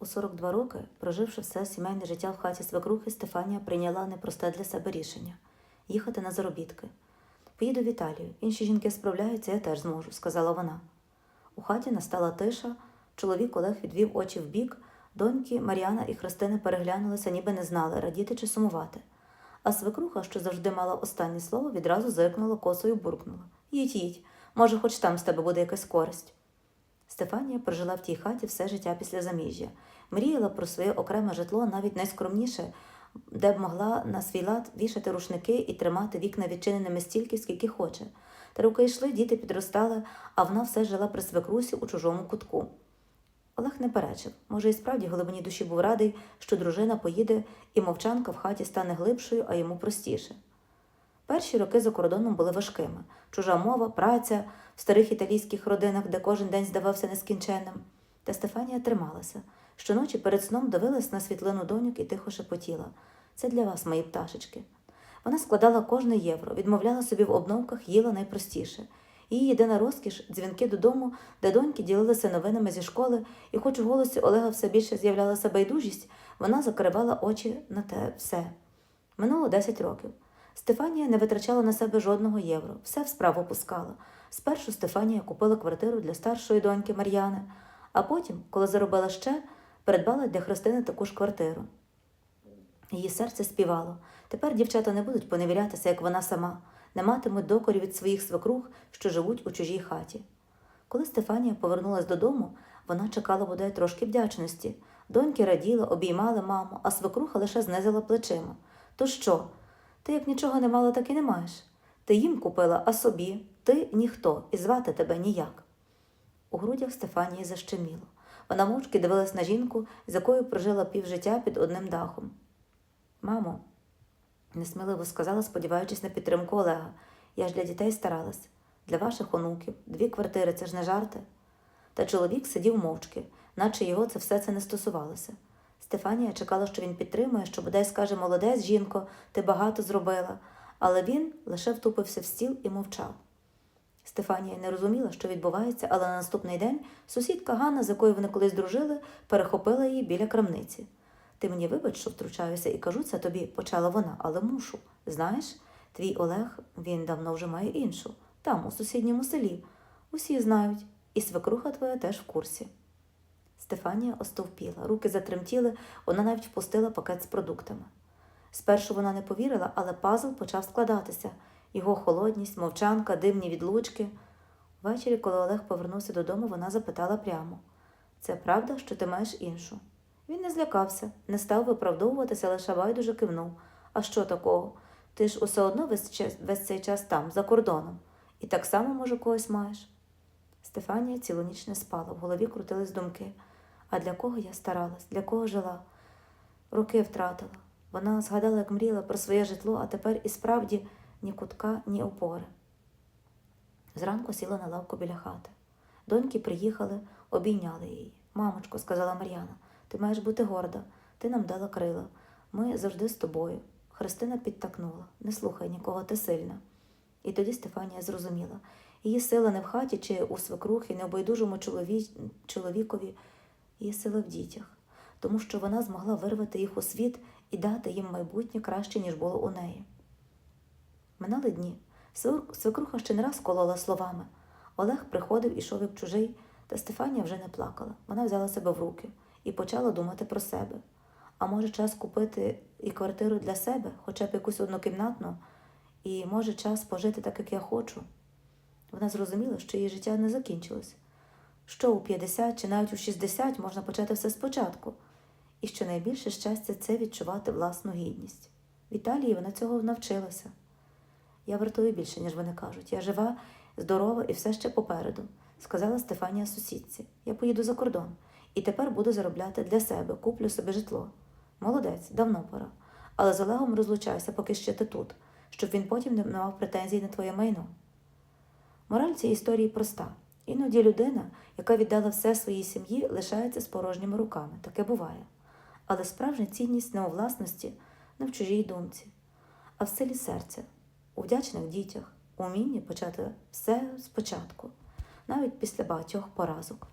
У 42 роки, проживши все сімейне життя в хаті свекрухи, Стефанія прийняла непросте для себе рішення їхати на заробітки. Поїду в Італію, інші жінки справляються, я теж зможу, сказала вона. У хаті настала тиша, чоловік Олег відвів очі вбік, доньки Мар'яна і Христина переглянулися, ніби не знали, радіти чи сумувати. А свекруха, що завжди мала останнє слово, відразу зиркнула косою буркнула Їдь, їдь, може, хоч там з тебе буде якась користь. Стефанія прожила в тій хаті все життя після заміжжя, мріяла про своє окреме житло навіть найскромніше, де б могла на свій лад вішати рушники і тримати вікна відчиненими стільки, скільки хоче. Та роки йшли, діти підростали, а вона все жила при свекрусі у чужому кутку. Олег не перечив. Може, і справді глибині душі був радий, що дружина поїде, і мовчанка в хаті стане глибшою, а йому простіше. Перші роки за кордоном були важкими чужа мова, праця в старих італійських родинах, де кожен день здавався нескінченним. Та Стефанія трималася. Щоночі перед сном дивилась на світлину доньок і тихо шепотіла це для вас, мої пташечки. Вона складала кожне євро, відмовляла собі в обновках, їла найпростіше. Її єдина розкіш дзвінки додому, де доньки ділилися новинами зі школи, і хоч у голосі Олега все більше з'являлася байдужість, вона закривала очі на те все. Минуло 10 років. Стефанія не витрачала на себе жодного євро, все в справу пускала. Спершу Стефанія купила квартиру для старшої доньки Мар'яни, а потім, коли заробила ще, придбала для Христини таку ж квартиру. Її серце співало. Тепер дівчата не будуть поневірятися, як вона сама, не матимуть докорів від своїх свекрух, що живуть у чужій хаті. Коли Стефанія повернулась додому, вона чекала бодай трошки вдячності. Доньки раділи, обіймали маму, а свекруха лише знизила плечима. То що? Ти як нічого не мала, так і не маєш. Ти їм купила, а собі, ти ніхто, і звати тебе ніяк. У грудях Стефанії защеміло. Вона мовчки дивилась на жінку, з якою прожила півжиття під одним дахом. Мамо, несміливо сказала, сподіваючись на підтримку Олега. Я ж для дітей старалась, для ваших онуків, дві квартири це ж не жарти. Та чоловік сидів мовчки, наче його це все це не стосувалося. Стефанія чекала, що він підтримує, що бодай скаже молодець, жінко, ти багато зробила, але він лише втупився в стіл і мовчав. Стефанія не розуміла, що відбувається, але на наступний день сусідка Ганна, з якою вони колись дружили, перехопила її біля крамниці. Ти мені вибач, що втручаюся і кажу це тобі, почала вона, але мушу. Знаєш, твій Олег він давно вже має іншу, там, у сусідньому селі. Усі знають, і свекруха твоя теж в курсі. Стефанія остовпіла, руки затремтіли, вона навіть впустила пакет з продуктами. Спершу вона не повірила, але пазл почав складатися його холодність, мовчанка, димні відлучки. Ввечері, коли Олег повернувся додому, вона запитала прямо це правда, що ти маєш іншу? Він не злякався, не став виправдовуватися, лише байдуже кивнув. А що такого? Ти ж усе одно весь, час, весь цей час там, за кордоном, і так само, може, когось маєш. Стефанія цілу ніч не спала, в голові крутились думки. А для кого я старалась, для кого жила? Роки втратила. Вона згадала, як мріяла про своє житло, а тепер і справді ні кутка, ні опори. Зранку сіла на лавку біля хати. Доньки приїхали, обійняли її. Мамочко, сказала Мар'яна, ти маєш бути горда, ти нам дала крила. Ми завжди з тобою. Христина підтакнула не слухай нікого, ти сильна. І тоді Стефанія зрозуміла її сила не в хаті чи у свекрухи, не у байдужому чолові... чоловікові, її сила в дітях, тому що вона змогла вирвати їх у світ і дати їм майбутнє краще, ніж було у неї. Минали дні. Свекруха ще не раз колола словами. Олег приходив, ішов як чужий, та Стефанія вже не плакала. Вона взяла себе в руки і почала думати про себе. А може, час купити і квартиру для себе, хоча б якусь однокімнатну, і може час пожити так, як я хочу. Вона зрозуміла, що її життя не закінчилось, що у 50 чи навіть у 60 можна почати все спочатку, і що найбільше щастя це відчувати власну гідність. В Італії вона цього навчилася. Я вартую більше, ніж вони кажуть. Я жива, здорова і все ще попереду, сказала Стефанія сусідці. Я поїду за кордон і тепер буду заробляти для себе, куплю собі житло. Молодець, давно пора. Але з Олегом розлучайся, поки ще ти тут, щоб він потім не мав претензій на твоє майно. Мораль цієї історії проста. Іноді людина, яка віддала все своїй сім'ї, лишається з порожніми руками. Таке буває. Але справжня цінність не у власності, не в чужій думці, а в силі серця, у вдячних дітях, у вмінні почати все спочатку, навіть після багатьох поразок.